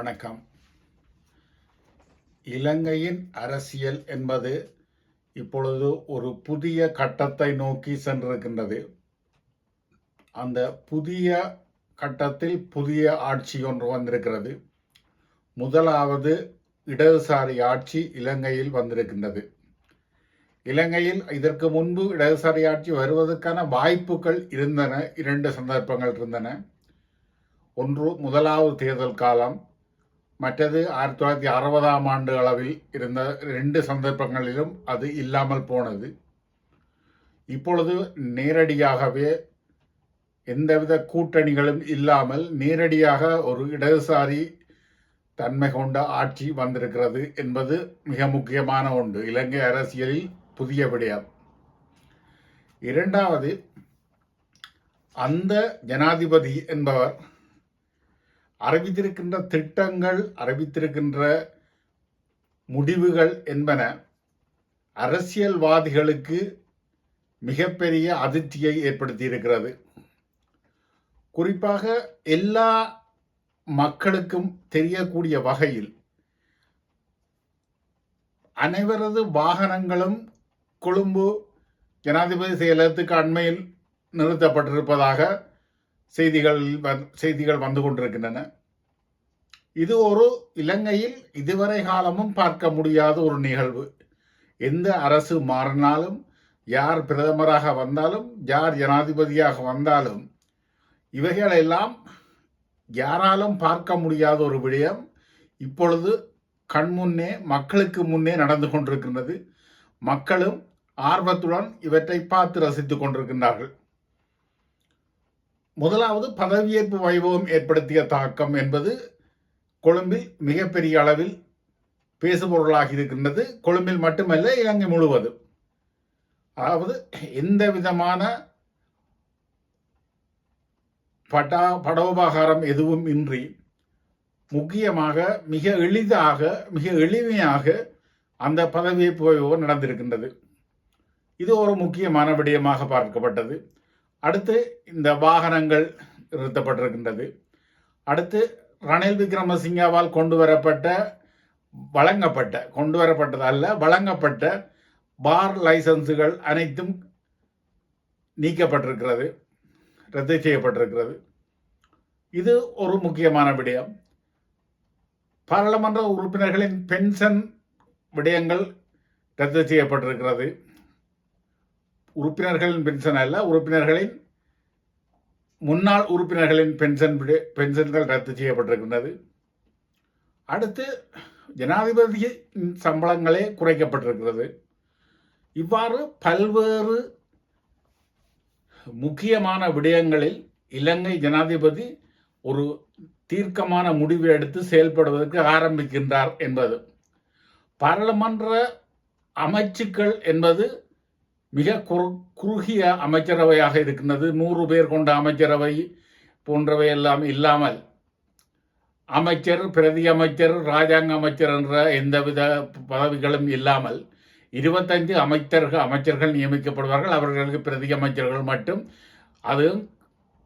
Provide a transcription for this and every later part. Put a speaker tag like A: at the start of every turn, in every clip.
A: வணக்கம். இலங்கையின் அரசியல் என்பது இப்பொழுது ஒரு புதிய கட்டத்தை நோக்கி சென்றிருக்கின்றது. அந்த புதிய கட்டத்தில் புதிய ஆட்சி ஒன்று வந்திருக்கிறது. முதலாவது இடதுசாரி ஆட்சி இலங்கையில் வந்திருக்கின்றது. இலங்கையில் இதற்கு முன்பு இடதுசாரி ஆட்சி வருவதற்கான வாய்ப்புகள் இருந்தன. இரண்டு சந்தர்ப்பங்கள் இருந்தன. ஒன்று முதலாவது தேர்தல் காலம். மற்றது ஆயிரத்தி தொள்ளாயிரத்தி அறுபதாம் ஆண்டு அளவில் இருந்த ரெண்டு சந்தர்ப்பங்களிலும் அது இல்லாமல் போனது. இப்பொழுது நேரடியாகவே எந்தவித கூட்டணிகளும் இல்லாமல் நேரடியாக ஒரு இடதுசாரி தன்மை கொண்ட ஆட்சி வந்திருக்கிறது என்பது மிக முக்கியமான ஒன்று. இலங்கை அரசியலில் புதிய விடயம். இரண்டாவது அந்த ஜனாதிபதி என்பவர் அறிவித்திருக்கின்ற திட்டங்கள் அறிவித்திருக்கின்ற முடிவுகள் என்பன அரசியல்வாதிகளுக்கு மிகப்பெரிய அதிர்ச்சியை ஏற்படுத்தியிருக்கிறது. குறிப்பாக எல்லா மக்களுக்கும் தெரியக்கூடிய வகையில் அனைவரது வாகனங்களும் கொழும்பு ஜனாதிபதி செயலகத்துக்கு அண்மையில் நிறுத்தப்பட்டிருப்பதாக செய்திகள் செய்திகள் வந்து கொண்டிருக்கின்றன. இது ஒரு இலங்கையில் இதுவரை காலமும் பார்க்க முடியாத ஒரு நிகழ்வு. எந்த அரசு மாறினாலும் யார் பிரதமராக வந்தாலும் யார் ஜனாதிபதியாக வந்தாலும் இவைகளெல்லாம் யாராலும் பார்க்க முடியாத ஒரு விடயம் இப்பொழுது கண்முன்னே மக்களுக்கு முன்னே நடந்து கொண்டிருக்கின்றது. மக்களும் ஆர்வத்துடன் இவற்றை பார்த்து ரசித்துக் கொண்டிருக்கின்றார்கள். முதலாவது பதவியேற்பு வைபவம் ஏற்படுத்திய தாக்கம் என்பது கொழும்பில் மிகப்பெரிய அளவில் பேசுபொருளாக இருக்கின்றது. கொழும்பில் மட்டுமல்ல இலங்கை முழுவதும். அதாவது எந்த விதமான பட்டா படோபகாரம் எதுவும் இன்றி முக்கியமாக மிக எளிதாக மிக எளிமையாக அந்த பதவியேற்பு வைபவம் நடந்திருக்கின்றது. இது ஒரு முக்கியமான விடயமாக பார்க்கப்பட்டது. அடுத்து இந்த வாகனங்கள் நிறுத்தப்பட்டிருக்கின்றது. அடுத்து ரணில் விக்ரமசிங்காவால் கொண்டு வரப்பட்ட வழங்கப்பட்ட கொண்டு வரப்பட்டதல்ல வழங்கப்பட்ட பார் லைசன்ஸுகள் அனைத்தும் நீக்கப்பட்டிருக்கிறது ரத்து செய்யப்பட்டிருக்கிறது. இது ஒரு முக்கியமான விடயம். பாராளுமன்ற உறுப்பினர்களின் பென்ஷன் விடயங்கள் ரத்து செய்யப்பட்டிருக்கிறது. உறுப்பினர்களின் பென்ஷன் அல்ல உறுப்பினர்களின் முன்னாள் உறுப்பினர்களின் பென்ஷன் பென்ஷன்கள் ரத்து செய்யப்பட்டிருக்கின்றது. அடுத்து ஜனாதிபதியின் சம்பளங்களே குறைக்கப்பட்டிருக்கிறது. இவ்வாறு பல்வேறு முக்கியமான விடயங்களில் இலங்கை ஜனாதிபதி ஒரு தீர்க்கமான முடிவு எடுத்து செயல்படுவதற்கு ஆரம்பிக்கின்றார் என்பது. பாராளுமன்ற அமைச்சுக்கள் என்பது மிக குறு குறுகிய அமைச்சரவையாக இருக்கின்றது. நூறு பேர் கொண்ட அமைச்சரவை போன்றவை எல்லாம் இல்லாமல் அமைச்சர் பிரதி அமைச்சர் ராஜாங்க அமைச்சர் என்ற எந்தவித பதவிகளும் இல்லாமல் இருபத்தைந்து அமைச்சர்கள் அமைச்சர்கள் நியமிக்கப்படுவார்கள். அவர்களுக்கு பிரதி அமைச்சர்கள் மட்டும். அது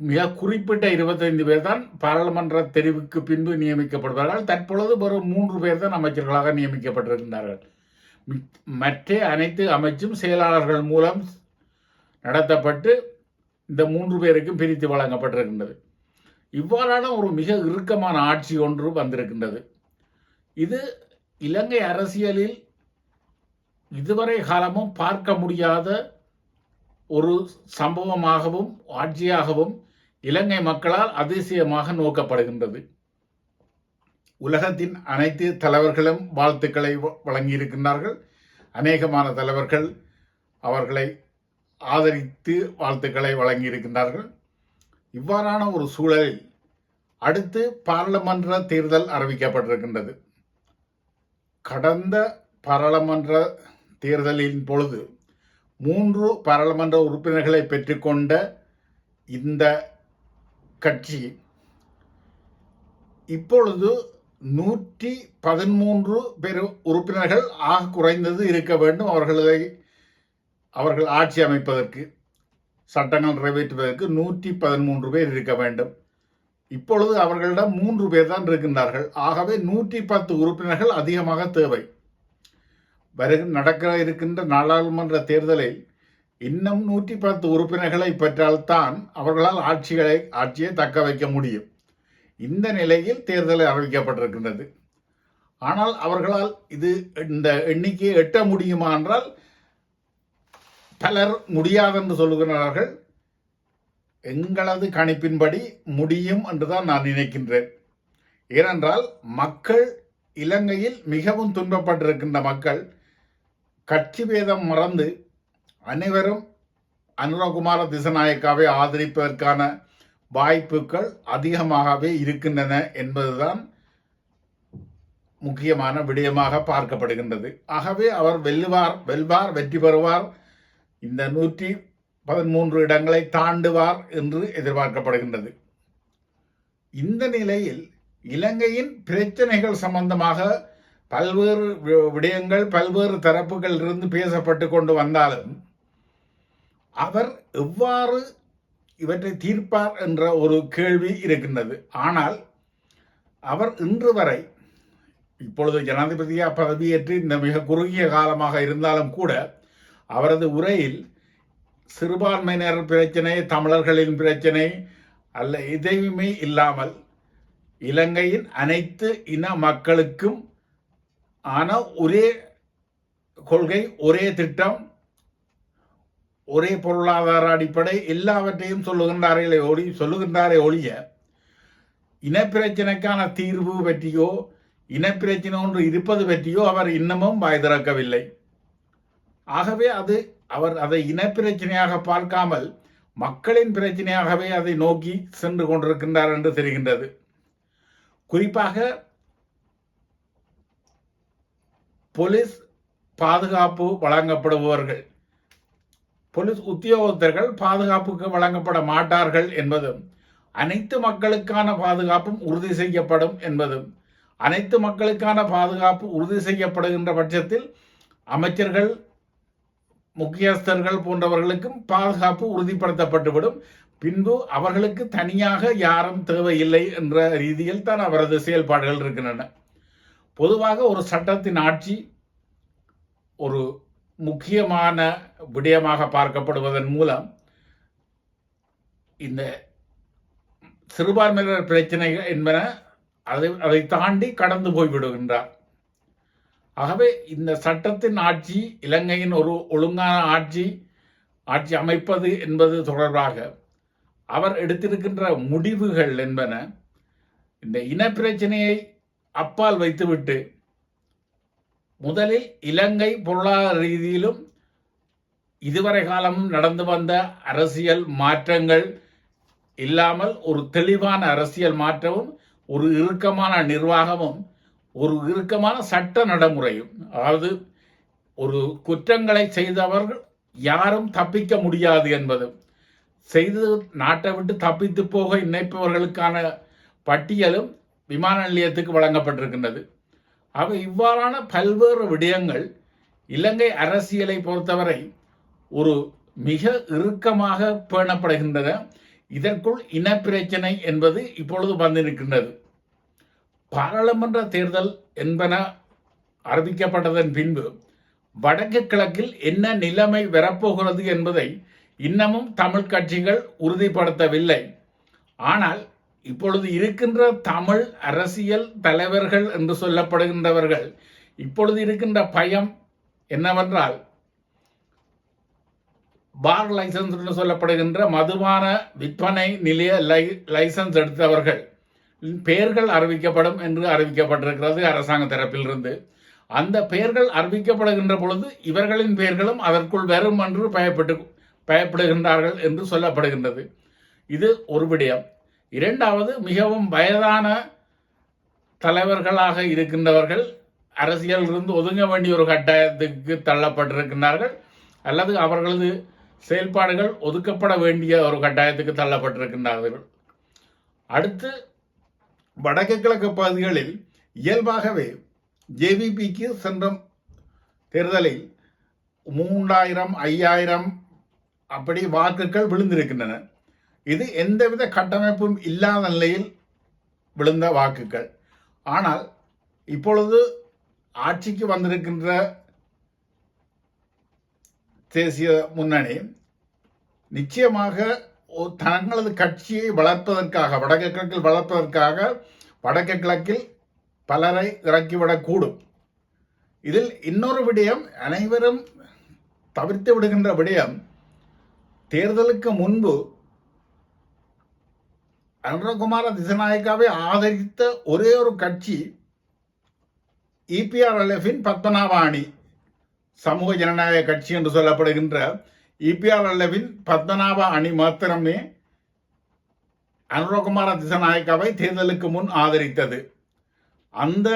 A: மிக குறிப்பிட்ட இருபத்தைந்து பேர் தான் பாராளுமன்ற தெரிவுக்கு பின்பு நியமிக்கப்படுவார்கள். தற்பொழுது வெறும் மூன்று பேர் தான் அமைச்சர்களாக நியமிக்கப்பட்டிருக்கின்றார்கள். மற்ற அனைத்து அமைச்சும் செயலாளர்கள் மூலம் நடத்தப்பட்டு இந்த மூன்று பேருக்கும் பிரித்து வழங்கப்பட்டிருக்கின்றது. இவ்வாறான ஒரு மிக இறுக்கமான ஆட்சி ஒன்று வந்திருக்கின்றது. இது இலங்கை அரசியலில் இதுவரை காலமும் பார்க்க முடியாத ஒரு சம்பவமாகவும் ஆட்சியாகவும் இலங்கை மக்களால் அதிசயமாக நோக்கப்படுகின்றது. உலகத்தின் அனைத்து தலைவர்களும் வாழ்த்துக்களை வழங்கியிருக்கின்றார்கள். அநேகமான தலைவர்கள் அவர்களை ஆதரித்து வாழ்த்துக்களை வழங்கியிருக்கின்றார்கள். இவ்வாறான ஒரு சூழலில் அடுத்து பாராளுமன்ற தேர்தல் அறிவிக்கப்பட்டிருக்கின்றது. கடந்த பாராளுமன்ற தேர்தலின் பொழுது மூன்று பாராளுமன்ற உறுப்பினர்களை பெற்றுக்கொண்ட இந்த கட்சி இப்பொழுது நூற்றி பதிமூன்று பேர் உறுப்பினர்கள் ஆக குறைந்தது இருக்க வேண்டும் அவர்களை அவர்கள் ஆட்சி அமைப்பதற்கு சட்டங்கள் நிறைவேற்றுவதற்கு நூற்றி பதிமூன்று பேர் இருக்க வேண்டும். இப்பொழுது அவர்களிடம் மூன்று பேர் தான் இருக்கின்றார்கள். ஆகவே நூற்றி பத்து உறுப்பினர்கள் அதிகமாக தேவை. வருக நடக்க இருக்கின்ற நாடாளுமன்ற தேர்தலில் இன்னும் நூற்றி பத்து உறுப்பினர்களை பெற்றால்தான் அவர்களால் ஆட்சிகளை ஆட்சியை தக்க வைக்க முடியும். இந்த நிலையில் தேர்தல் அறிவிக்கப்பட்டிருக்கின்றது. ஆனால் அவர்களால் இது இந்த எண்ணிக்கையை எட்ட முடியுமா என்றால் பலர் முடியாதென்று சொல்லுகிறார்கள். எங்களது கணிப்பின்படி முடியும் என்றுதான் நான் நினைக்கின்றேன். ஏனென்றால் மக்கள் இலங்கையில் மிகவும் துன்பப்பட்டிருக்கின்ற மக்கள் கட்சி பேதம் மறந்து அனைவரும் அனுரகுமார திசநாயக்காவை ஆதரிப்பதற்கான வாய்ப்புகள் அதிகமாகவே இருக்கின்றன என்பதுதான் முக்கியமான விடயமாக பார்க்கப்படுகின்றது. ஆகவே அவர் வெல்லுவார் வெல்வார் வெற்றி பெறுவார். இந்த நூற்றி பதிமூன்று இடங்களை தாண்டுவார் என்று எதிர்பார்க்கப்படுகின்றது. இந்த நிலையில் இலங்கையின் பிரச்சனைகள் சம்பந்தமாக பல்வேறு வி- விடயங்கள் பல்வேறு தரப்புகளிலிருந்து பேசப்பட்டு கொண்டு வந்தாலும் அவர் எவ்வாறு இவற்றை தீர்ப்பார் என்ற ஒரு கேள்வி இருக்கின்றது. ஆனால் அவர் இன்று வரை இப்பொழுது ஜனாதிபதியாக பதவியேற்று இந்த மிக குறுகிய காலமாக இருந்தாலும் கூட அவரது உரையில் சிறுபான்மையினர் பிரச்சனை தமிழர்களின் பிரச்சனை அல்ல எதையுமே இல்லாமல் இலங்கையின் அனைத்து இன மக்களுக்கும் ஆன ஒரே கொள்கை ஒரே திட்டம் ஒரே பொருளாதார அடிப்படை எல்லாவற்றையும் சொல்லுகின்றார்களே ஒளி சொல்லுகின்றாரே ஒழிய இனப்பிரச்சனைக்கான தீர்வு பற்றியோ இனப்பிரச்சனை ஒன்று இருப்பது பற்றியோ அவர் இன்னமும் வாய் திறக்கவில்லை ஆகவே அது அவர் அதை இனப்பிரச்சனையாக பார்க்காமல் மக்களின் பிரச்சனையாகவே அதை நோக்கி சென்று கொண்டிருக்கின்றார் என்று தெரிகின்றது. குறிப்பாக போலீஸ் பாதுகாப்பு வழங்கப்படுபவர்கள். போலீஸ் உத்தியோகத்தர்கள் பாதுகாப்புக்கு வழங்கப்பட மாட்டார்கள் என்பதும் அனைத்து மக்களுக்கான பாதுகாப்பும் உறுதி செய்யப்படும் என்பதும் அனைத்து மக்களுக்கான பாதுகாப்பு உறுதி செய்யப்படுகின்ற பட்சத்தில் அமைச்சர்கள் முக்கியஸ்தர்கள் போன்றவர்களுக்கும் பாதுகாப்பு உறுதிப்படுத்தப்பட்டுவிடும். பின்பு அவர்களுக்கு தனியாக யாரும் தேவையில்லை என்ற ரீதியில் தான் அவரது செயல்பாடுகள் இருக்கின்றன. பொதுவாக ஒரு சட்டத்தின் ஆட்சி ஒரு முக்கியமான விடயமாக பார்க்கப்படுவதன் மூலம் இந்த சிறுபான்மையினர் பிரச்சனைகள் என்பன அதை அதை தாண்டி கடந்து போய்விடுகின்றார் ஆகவே இந்த சட்டத்தின் ஆட்சி இலங்கையின் ஒரு ஒழுங்கான ஆட்சி ஆட்சி அமைப்பது என்பது தொடர்பாக அவர் எடுத்திருக்கின்ற முடிவுகள் என்பன இந்த இனப்பிரச்சனையை அப்பால் வைத்துவிட்டு முதலில் இலங்கை பொருளாதார ரீதியிலும் இதுவரை காலமும் நடந்து வந்த அரசியல் மாற்றங்கள் இல்லாமல் ஒரு தெளிவான அரசியல் மாற்றமும் ஒரு இறுக்கமான நிர்வாகமும் ஒரு இறுக்கமான சட்ட நடைமுறையும் அதாவது ஒரு குற்றங்களை செய்தவர்கள் யாரும் தப்பிக்க முடியாது என்பதும் செய்து நாட்டை விட்டு தப்பித்து போக நினைப்பவர்களுக்கான பட்டியலும் விமான நிலையத்துக்கு வழங்கப்பட்டிருக்கின்றது. ஆக இவ்வாறான பல்வேறு விடயங்கள் இலங்கை அரசியலை பொறுத்தவரை ஒரு மிக இறுக்கமாக பேணப்படுகின்றன. இதற்குள் இனப்பிரச்சனை என்பது இப்பொழுது வந்திருக்கின்றது. பாராளுமன்ற தேர்தல் என்பன அறிவிக்கப்பட்டதன் பின்பு வடக்கு கிழக்கில் என்ன நிலைமை வரப்போகிறது என்பதை இன்னமும் தமிழ் கட்சிகள் உறுதிப்படுத்தவில்லை. ஆனால் இப்பொழுது இருக்கின்ற தமிழ் அரசியல் தலைவர்கள் என்று சொல்லப்படுகின்றவர்கள் இப்பொழுது இருக்கின்ற பயம் என்னவென்றால் பார் லைசன்ஸ் என்று சொல்லப்படுகின்ற மதுபான விற்பனை நிலைய லை லைசன்ஸ் எடுத்தவர்கள். பெயர்கள் அறிவிக்கப்படும் என்று அறிவிக்கப்பட்டிருக்கிறது அரசாங்க தரப்பிலிருந்து. அந்த பெயர்கள் அறிவிக்கப்படுகின்ற பொழுது இவர்களின் பெயர்களும் அதற்குள் வரும் என்று பயப்பட்டு பயப்படுகின்றார்கள் என்று சொல்லப்படுகின்றது. இது ஒரு விடயம். இரண்டாவது மிகவும் வயதான தலைவர்களாக இருக்கின்றவர்கள் அரசியலிருந்து ஒதுங்க வேண்டிய ஒரு கட்டாயத்துக்கு தள்ளப்பட்டிருக்கின்றார்கள். அல்லது அவர்களது செயல்பாடுகள் ஒதுக்கப்பட வேண்டிய ஒரு கட்டாயத்துக்கு தள்ளப்பட்டிருக்கின்றார்கள். அடுத்து வடக்கு கிழக்கு பகுதிகளில் இயல்பாகவே ஜேவிபிக்கு சென்ற தேர்தலில் மூன்றாயிரம் ஐயாயிரம் அப்படி வாக்குகள் விழுந்திருக்கின்றன. இது எந்தவித கட்டமைப்பும் இல்லாத நிலையில் விழுந்த வாக்குகள். ஆனால் இப்பொழுது ஆட்சிக்கு வந்திருக்கின்ற தேசிய முன்னணி நிச்சயமாக ஒரு தங்களது கட்சியை வளர்ப்பதற்காக வடக்கு கிழக்கில் வளர்ப்பதற்காக வடக்கு கிழக்கில் பலரை இறக்கிவிடக்கூடும். இதில் இன்னொரு விடயம் அனைவரும் தவிர்த்து விடுகின்ற விடயம் தேர்தலுக்கு முன்பு அனுரகுமார திசநாயக்காவை ஆதரித்த ஒரே ஒரு கட்சி இபிஆர்எல்எஃபின் பத்மநாப அணி சமூக ஜனநாயக கட்சி என்று சொல்லப்படுகின்ற இபிஆர்எல்எஃபின் பத்மநாப அணி மாத்திரமே அனுரகுமார திசநாயக்காவை தேர்தலுக்கு முன் ஆதரித்தது. அந்த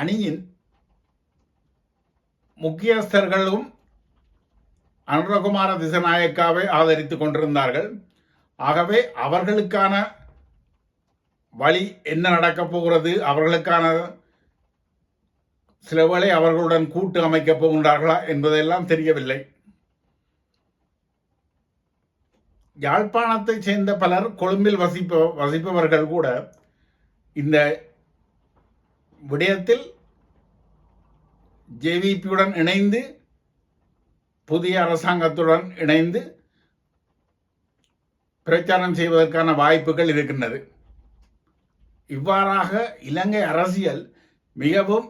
A: அணியின் முக்கியஸ்தர்களும் அனுரகுமார திசநாயக்காவை ஆதரித்துக் கொண்டிருந்தார்கள். ஆகவே அவர்களுக்கான வழி என்ன நடக்கப் போகிறது? அவர்களுக்கான சில வேளை அவர்களுடன் கூட்டு அமைக்கப் போகின்றார்களா என்பதெல்லாம் தெரியவில்லை. யாழ்ப்பாணத்தைச் சேர்ந்த பலர் கொழும்பில் வசிப்ப வசிப்பவர்கள் கூட இந்த விடயத்தில் ஜேவிபியுடன் இணைந்து புதிய அரசாங்கத்துடன் இணைந்து பிரச்சாரம் செய்வதற்கான வாய்ப்புகள் இருக்கின்றது. இவ்வாறாக இலங்கை அரசியல் மிகவும்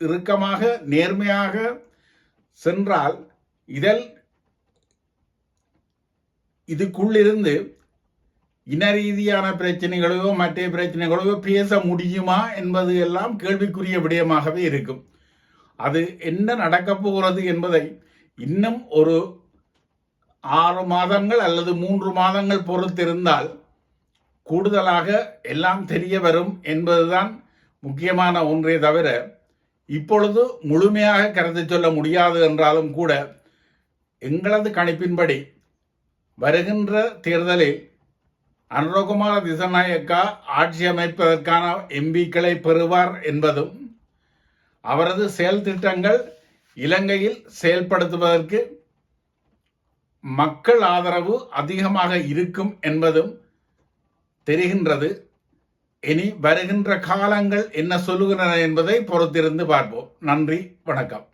A: இறுக்கமாக நேர்மையாக சென்றால் இதில் இதுக்குள்ளிருந்து இன ரீதியான பிரச்சனைகளையோ மற்ற பிரச்சனைகளோ பேச முடியுமா என்பது எல்லாம் கேள்விக்குரிய விடயமாகவே இருக்கும். அது என்ன நடக்கப் போகிறது என்பதை இன்னும் ஒரு ஆறு மாதங்கள் அல்லது மூன்று மாதங்கள் பொறுத்திருந்தால் கூடுதலாக எல்லாம் தெரிய வரும் என்பதுதான் முக்கியமான ஒன்றே தவிர இப்பொழுது முழுமையாக கருத்து சொல்ல முடியாது என்றாலும் கூட எங்களது கணிப்பின்படி வருகின்ற தேர்தலில் அனுரகுமார திசநாயக்கா ஆட்சி அமைப்பதற்கான எம்பிக்களை பெறுவார் என்பதும் அவரது செயல் திட்டங்கள் இலங்கையில் செயல்படுத்துவதற்கு மக்கள் ஆதரவு அதிகமாக இருக்கும் என்பதும் தெரிகின்றது. இனி வருகின்ற காலங்கள் என்ன சொல்லுகின்றன என்பதை பொறுத்திருந்து பார்ப்போம். நன்றி வணக்கம்.